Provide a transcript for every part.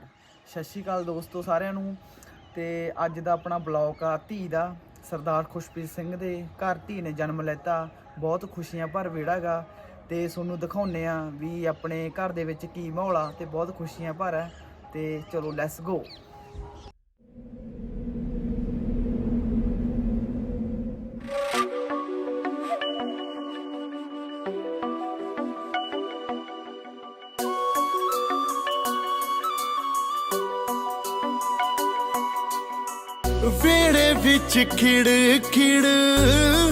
ਸਤਿ ਸ਼੍ਰੀ ਅਕਾਲ ਦੋਸਤੋ ਸਾਰਿਆਂ ਨੂੰ। ਤੇ ਅੱਜ ਦਾ ਆਪਣਾ ਬਲੌਗ ਆ ਧੀ ਦਾ। ਸਰਦਾਰ ਖੁਸ਼ਪ੍ਰੀਤ ਸਿੰਘ ਦੇ ਘਰ ਧੀ ਨੇ ਜਨਮ ਲੈਤਾ। ਬਹੁਤ ਖੁਸ਼ੀਆਂ ਭਰ ਵਿਹੜਾ ਗਾ। ਤੇ ਤੁਹਾਨੂੰ ਦਿਖਾਉਨੇ ਆ ਵੀ ਆਪਣੇ ਘਰ ਦੇ ਵਿੱਚ ਕੀ ਮਾਹੌਲ ਆ ਤੇ ਬਹੁਤ ਖੁਸ਼ੀਆਂ ਭਰ ਹੈ ਤੇ ਚਲੋ ਲੈਟਸ ਗੋ ਵੇੜੇ ਵਿੱਚ ਖਿੜ ਖਿੜ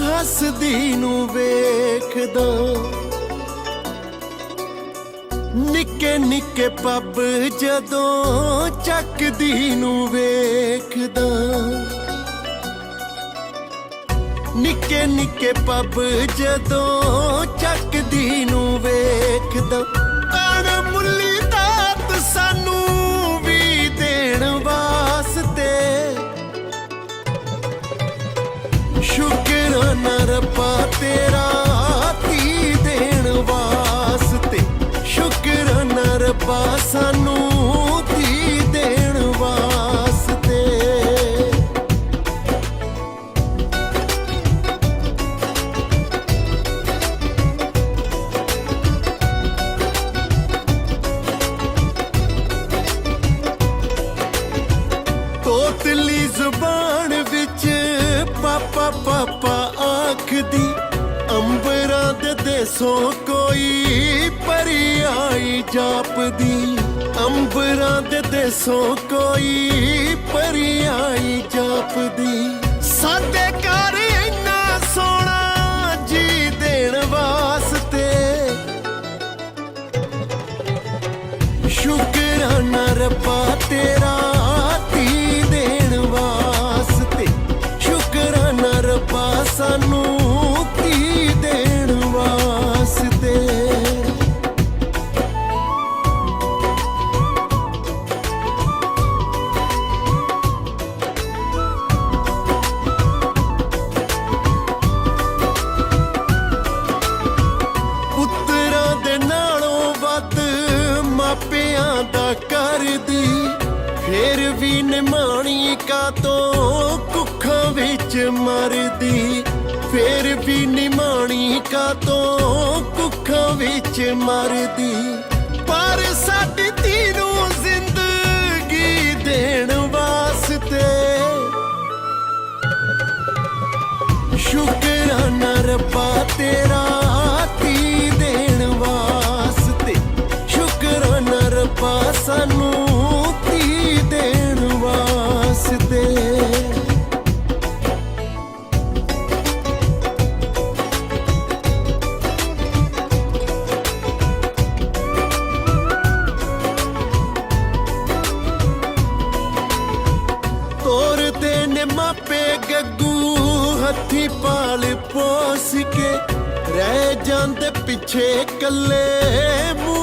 ਹੱਸਦੀ ਨੂੰ ਵੇਖਦਾ। ਨਿੱਕੇ ਨਿੱਕੇ ਪੱਬ ਜਦੋਂ ਚੱਕਦੀ ਨੂੰ ਵੇਖਦਾ। ਨਿੱਕੇ ਨਿੱਕੇ ਪੱਬ ਜਦੋਂ ਚੱਕਦੀ ਨੂੰ ਵੇਖਦਾ। ਸ਼ੁਕਰਾਨਾ ਰੱਬਾ ਤੇਰਾ ਧੀ ਦੇਣ ਵਾਸਤੇ। ਸ਼ੁਕਰਾਨਾ ਰੱਬਾ ਸਾਨੂੰ ਧੀ ਦੇਣ ਵਾਸਤੇ। ਤੋਤਲੀ ਜ਼ੁਬਾਨ ਪਾਪਾ ਪਾਪਾ ਆਖਦੀ, ਅੰਬਰਾਂ ਦੇ ਦੇਸੋਂ ਕੋਈ ਪਰੀ ਆਈ ਜਾਪਦੀ। ਅੰਬਰਾਂ ਦੇ ਦੇਸੋਂ ਕੋਈ ਪਰੀ ਆਈ ਜਾਪਦੀ। ਸਾਡੇ ਘਰ ਇੰਨਾ ਸੋਹਣਾ ਜੀ ਦੇਣ ਵਾਸਤੇ। ਸ਼ੁਕਰਾਨਾ ਰੱਬਾ ਤੇਰਾ। ਫੇਰ ਵੀ ਨਿਮਾਣੀ ਕਾ ਤੋਂ ਕੁੱਖਾਂ ਵਿੱਚ ਮਰਦੀ। ਫੇਰ ਵੀ ਨਿਮਾਣੀ ਕਾ ਤੋਂ ਕੁੱਖਾਂ ਵਿੱਚ ਮਰਦੀ। ਹੱਥੀ ਪਾਲ ਪੋਸ ਕੇ ਰਹਿ ਜਾਂਦੇ ਪਿੱਛੇ ਕੱਲੇ ਮੂੰਹ